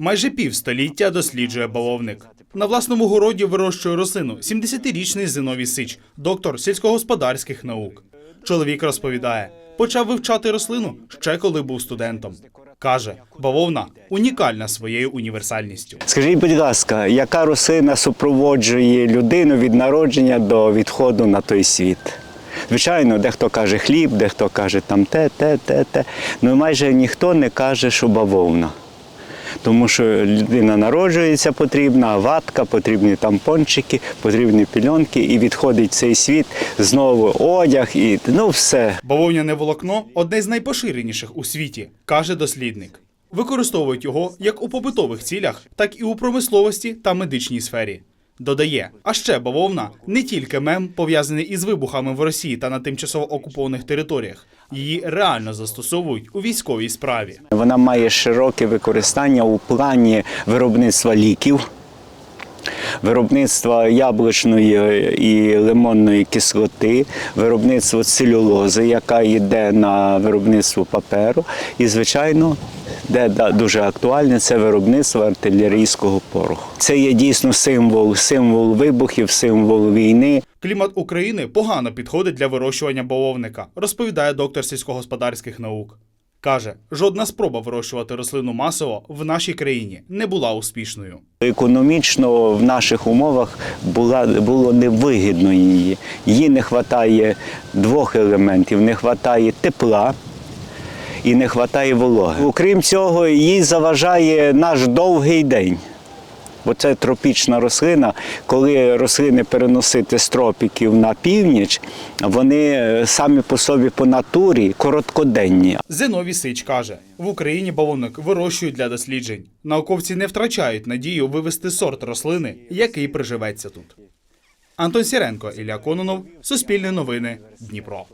Майже півстоліття досліджує бавовник. На власному городі вирощує рослину 70-річний Зиновій Сич, доктор сільськогосподарських наук. Чоловік розповідає, почав вивчати рослину ще коли був студентом. Каже, бавовна унікальна своєю універсальністю. Скажіть, будь ласка, яка рослина супроводжує людину від народження до відходу на той світ? Звичайно, дехто каже хліб, дехто каже там те, те, те, те. Ну майже ніхто не каже, що бавовна. Тому що людина народжується потрібна, ватка, потрібні тампончики, потрібні пільонки, і відходить цей світ знову одяг і ну все. Бавовняне волокно одне з найпоширеніших у світі, каже дослідник. Використовують його як у побутових цілях, так і у промисловості та медичній сфері. Додає, а ще бавовна не тільки мем, пов'язаний із вибухами в Росії та на тимчасово окупованих територіях. Її реально застосовують у військовій справі. Вона має широке використання у плані виробництва ліків, виробництва яблучної і лимонної кислоти, виробництво целюлози, яка йде на виробництво паперу. І, звичайно, де дуже актуальне, це виробництво артилерійського пороху. Це є дійсно символ, символ вибухів, символ війни. Клімат України погано підходить для вирощування бавовника, розповідає доктор сільськогосподарських наук. Каже, жодна спроба вирощувати рослину масово в нашій країні не була успішною. Економічно в наших умовах була, було невигідно її. Їй не вистачає двох елементів: не вистачає тепла і не вистачає вологи. Окрім цього, їй заважає наш довгий день. Бо це тропічна рослина. Коли рослини переносити з тропіків на північ, вони е, самі по собі по натурі короткоденні. Зиновій Сич каже, в Україні бавовник вирощують для досліджень. Науковці не втрачають надію вивести сорт рослини, який приживеться тут. Антон Сіренко, Ілля Кононов, Суспільне новини, Дніпро.